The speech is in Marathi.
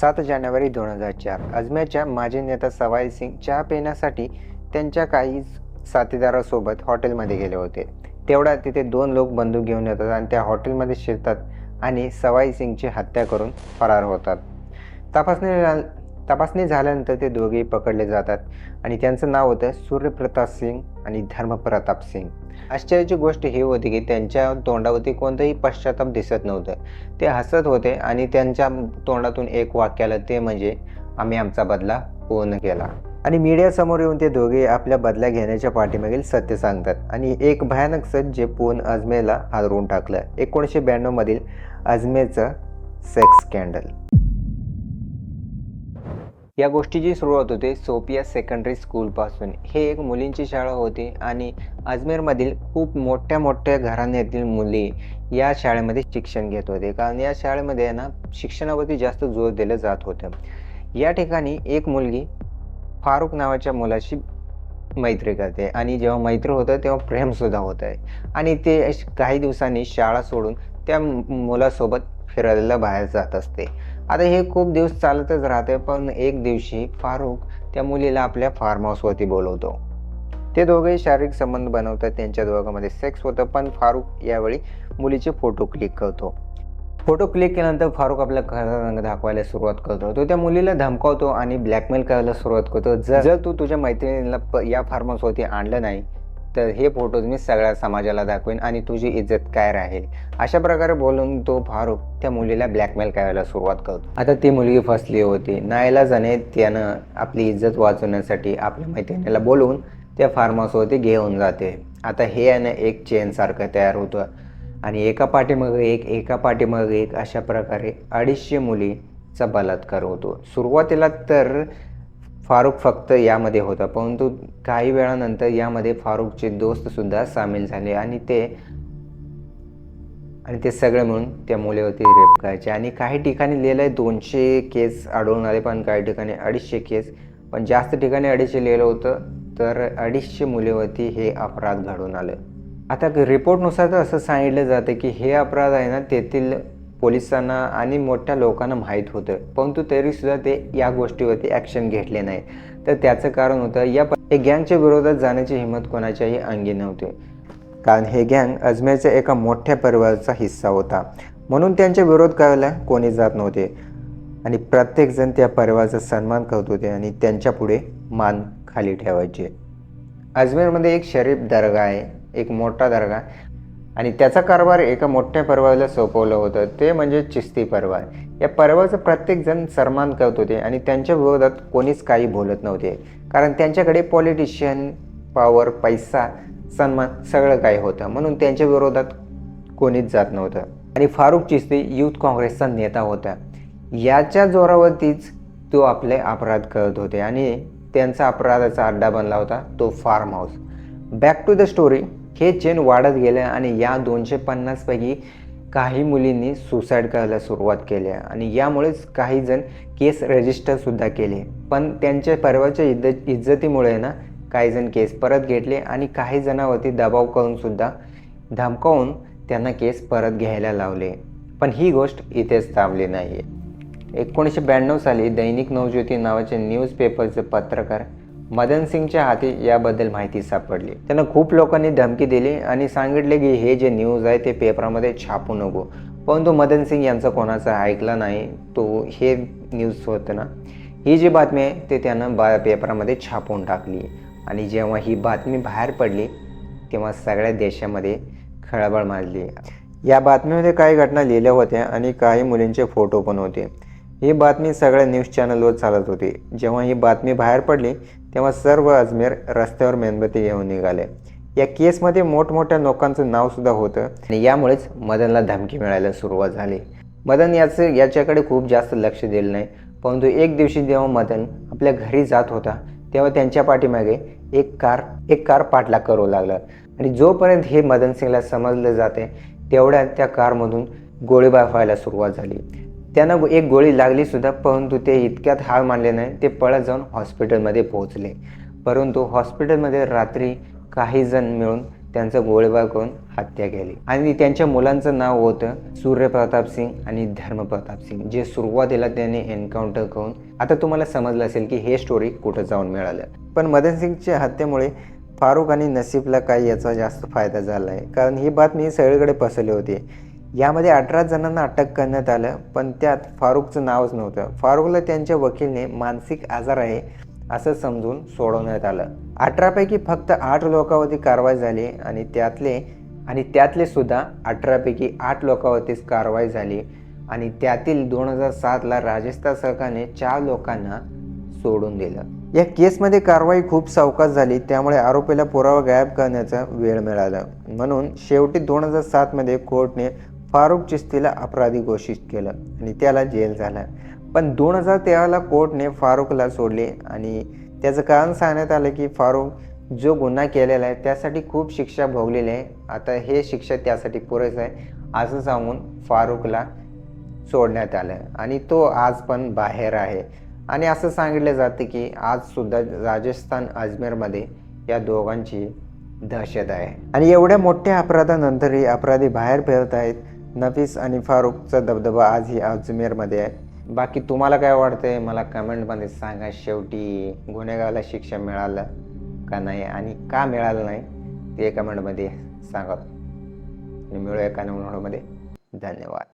सात जानेवारी दोन हजार चार. अजमेरच्या माजी नेता सवाई सिंग चहा पिण्यासाठी त्यांच्या काही साथीदारासोबत हॉटेलमध्ये गेले होते. तेवढ्या तिथे दोन लोक बंदूक घेऊन येतात आणि त्या हॉटेलमध्ये शिरतात आणि सवाई सिंगची हत्या करून फरार होतात. तपासणी तपासणी झाल्यानंतर ते दोघेही पकडले जातात आणि त्यांचं नाव होतं सूर्यप्रताप सिंग आणि धर्मप्रताप सिंग. आश्चर्याची गोष्ट ही होती की त्यांच्या तोंडावरती कोणतंही पश्चाताप दिसत नव्हतं. ते हसत होते आणि त्यांच्या तोंडातून एक वाक्य आलं ते म्हणजे आम्ही आमचा बदला पूर्ण केला. आणि मीडियासमोर येऊन ते दोघे आपल्या बदल्या घेण्याच्या पाठीमागील सत्य सांगतात. आणि एक भयानक सत जे पूर्ण अजमेरला हादरवून टाकलं एकोणीसशे ब्याण्णवमधील अजमेरचं सेक्स स्कॅन्डल या गोष्टीची सुरुवात होते सोपिया सेकंडरी स्कूलपासून हे एक मुलींची शाळा होती आणि अजमेरमधील खूप मोठ्या मोठ्या घराण्यातील मुली या शाळेमध्ये शिक्षण घेत होते. कारण या शाळेमध्ये ना शिक्षणावरती जास्त जोर दिलं जात होतं. या ठिकाणी एक मुलगी फारुख नावाच्या मुलाशी मैत्री करते आणि जेव्हा मैत्री होतं तेव्हा प्रेमसुद्धा होत आहे. आणि ते काही दिवसांनी शाळा सोडून त्या मुलासोबत फिरायला बाहेर जात असते. आता हे खूप दिवस चालतच राहते पण एक दिवशी फारुख त्या मुलीला आपल्या फार्म हाऊसवरती बोलवतो. ते दोघेही शारीरिक संबंध बनवतात त्यांच्या दोघांमध्ये सेक्स होतं पण फारूक यावेळी मुलीचे फोटो क्लिक करतो. फोटो क्लिक केल्यानंतर फारुख आपला खरा रंग दाखवायला सुरुवात करतो. तो त्या मुलीला धमकावतो आणि ब्लॅकमेल करायला सुरुवात करतो. जर जर तू तुझ्या मैत्रिणीला प- या फार्म हाऊसवरती आणलं नाही तर हे फोटोज मी सगळ्या समाजाला दाखवेन आणि तुझी इज्जत काय राहील? अशा प्रकारे बोलून तो फारुख त्या मुलीला ब्लॅकमेल करायला सुरुवात करतो. आता ती मुलगी फसली होती. नाईलाजाने त्यानं आपली इज्जत वाचवण्यासाठी आपल्या मैत्रिणीला बोलवून त्या फार्म हाऊसवरती घेऊन जाते. आता हे यानं ना एक चेनसारखं तयार होतं. आणि एका पाठीमागे एक एका पाठीमागे एक अशा प्रकारे अडीचशे मुलीचा बलात्कार होतो. सुरुवातीला तर फारुख फक्त यामध्ये होता. परंतु काही वेळानंतर यामध्ये फारुखचे दोस्तसुद्धा सामील झाले आणि ते आणि ते सगळे मिळून त्या मुलीवरती रेप करायचे. आणि काही ठिकाणी लिहिलं आहे दोनशे केस आढळून आले पण काही ठिकाणी अडीचशे केस. पण जास्त ठिकाणी अडीचशे लिहिलं होतं तर अडीचशे मुलीवरती हे अपराध घडून आलं. आता रिपोर्टनुसार तर असं सांगितलं जातं की हे अपराध आहे ना तेथील पोलिसांना आणि मोठ्या लोकांना माहीत होतं. परंतु तरीसुद्धा ते या गोष्टीवरती ॲक्शन घेतले नाही तर त्याचं कारण होतं या गँगच्या विरोधात जाण्याची हिंमत कोणाच्याही अंगी नव्हती. कारण हे गँग अजमेरच्या एका मोठ्या परिवाराचा हिस्सा होता. म्हणून त्यांच्या विरोध करायला कोणी जात नव्हते. आणि प्रत्येकजण त्या परिवाराचा सन्मान करत होते आणि त्यांच्या पुढे मान खाली ठेवायचे. अजमेरमध्ये एक शरीफ दर्गा आहे एक मोठा दर्गा आणि त्याचा कारभार एका मोठ्या पर्वाला सोपवलं होतं. ते म्हणजे चिस्ती परिवार. या पर्वाचं प्रत्येकजण सन्मान करत होते आणि त्यांच्या विरोधात कोणीच काही बोलत नव्हते. कारण त्यांच्याकडे पॉलिटिशियन पॉवर पैसा सन्मान सगळं काही होतं. म्हणून त्यांच्या विरोधात कोणीच जात नव्हतं. आणि फारुख चिस्ती यूथ काँग्रेसचा नेता होता. याच्या जोरावरतीच तो आपले अपराध करत होते आणि त्यांचा अपराधाचा अड्डा बनला होता. तो farm house back to the story हे चेन वाढत गेलं आणि या दोनशे पन्नासपैकी काही मुलींनी सुसाईड करायला सुरुवात केली आणि यामुळेच काही जण केस रजिस्टरसुद्धा केले. पण त्यांच्या परवाच्या इज्जत इज्जतीमुळे ना काही जण केस परत घेतले आणि काही जणांवरती दबाव करूनसुद्धा धमकावून त्यांना केस परत घ्यायला लावले. पण ही गोष्ट इथेच थांबली नाही एकोणीसशे ब्याण्णव साली दैनिक नवज्योती नावाचे न्यूजपेपरचे पत्रकार मदन सिंगच्या हाती याबद्दल माहिती सापडली. त्यांना खूप लोकांनी धमकी दिली आणि सांगितले की हे जे न्यूज आहे ते पेपरामध्ये छापू नको. परंतु मदन सिंग यांचं कोणाचं ऐकलं नाही तो हे न्यूज होतं ना? ही जी बातमी आहे ते त्यानं बा पेपरामध्ये छापून टाकली. आणि जेव्हा ही बातमी बाहेर पडली तेव्हा सगळ्या देशामध्ये खळबळ माजली. या बातमीमध्ये काही घटना लिहिल्या होत्या आणि काही मुलींचे फोटो पण होते. ही बातमी सगळ्या न्यूज चॅनलवर चालत होती. जेव्हा ही बातमी बाहेर पडली तेव्हा सर्व अजमेर रस्त्यावर मेणबत्ती घेऊन निघाले. या केसमध्ये मोठमोठ्या लोकांचं नावसुद्धा होतं आणि यामुळेच मदनला धमकी मिळायला सुरुवात झाली. मदन याचं याच्याकडे खूप जास्त लक्ष दिलं नाही. परंतु एक दिवशी जेव्हा मदन आपल्या घरी जात होता तेव्हा त्यांच्या पाठीमागे एक कार एक कार पाठलाग करू लागला. आणि जोपर्यंत हे मदन सिंगला समजलं जाते तेवढ्या त्या कारमधून गोळीबार व्हायला सुरुवात झाली. त्यांना एक गोळी लागली सुद्धा परंतु ते इतक्यात हार मानले नाही. ते पळत जाऊन हॉस्पिटलमध्ये पोहोचले. परंतु हॉस्पिटलमध्ये रात्री काही जण मिळून त्यांचं गोळीबार करून हत्या केली. आणि त्यांच्या मुलांचं नाव होतं सूर्यप्रताप सिंग आणि धर्मप्रताप सिंग जे सुरुवातीला त्यांनी एन्काउंटर करून आता तुम्हाला समजलं असेल की हे स्टोरी कुठं जाऊन मिळालं. पण मदन सिंगच्या हत्येमुळे फारुख आणि नसीबला काही याचा जास्त फायदा झाला आहे. कारण ही बातमी सगळीकडे पसरली होती. यामध्ये अठरा जणांना अटक करण्यात आलं पण त्यात फारुखचं नावच नव्हतं. फारुखला त्यांच्या वकीलने मानसिक आजार आहे असं समजून सोडवण्यात आलं. अठरापैकी फक्त आठ लोकांवरती कारवाई झाली आणि त्यातले आणि त्यातले सुद्धा अठरापैकी आठ लोकांवरतीच कारवाई झाली आणि त्यातील दोन हजार सातला राजस्थान सरकारने चार लोकांना सोडून दिलं. या केसमध्ये कारवाई खूप सावकाश झाली त्यामुळे आरोपीला पुरावा गायब करण्याचा वेळ मिळाला. म्हणून शेवटी दोन हजार सातमध्ये कोर्टने फारुख चिस्तीला अपराधी घोषित केलं आणि त्याला जेल झाला. पण दोन हजार तेराला कोर्टने फारुखला सोडले आणि त्याचं कारण सांगण्यात आलं की फारुख जो गुन्हा केलेला आहे त्यासाठी खूप शिक्षा भोगलेली आहे. आता हे शिक्षा त्यासाठी पुरेसं आहे असं सांगून फारुखला सोडण्यात आलं. आणि तो आज पण बाहेर आहे. आणि असं सांगितलं जातं की आज सुद्धा राजस्थान अजमेरमध्ये या दोघांची दहशत आहे. आणि एवढ्या मोठ्या अपराधानंतरही अपराधी बाहेर फिरत आहेत. नफीस आणि फारुखचा दबदबा आजही अजमेरमध्ये आहे. बाकी तुम्हाला काय वाटतंय? मला कमेंटमध्ये सांगा. शेवटी गुन्हेगाराला शिक्षा मिळालं का नाही आणि का मिळालं नाही ते कमेंटमध्ये सांगा. आणि मिळूया का नवनोडमध्ये धन्यवाद.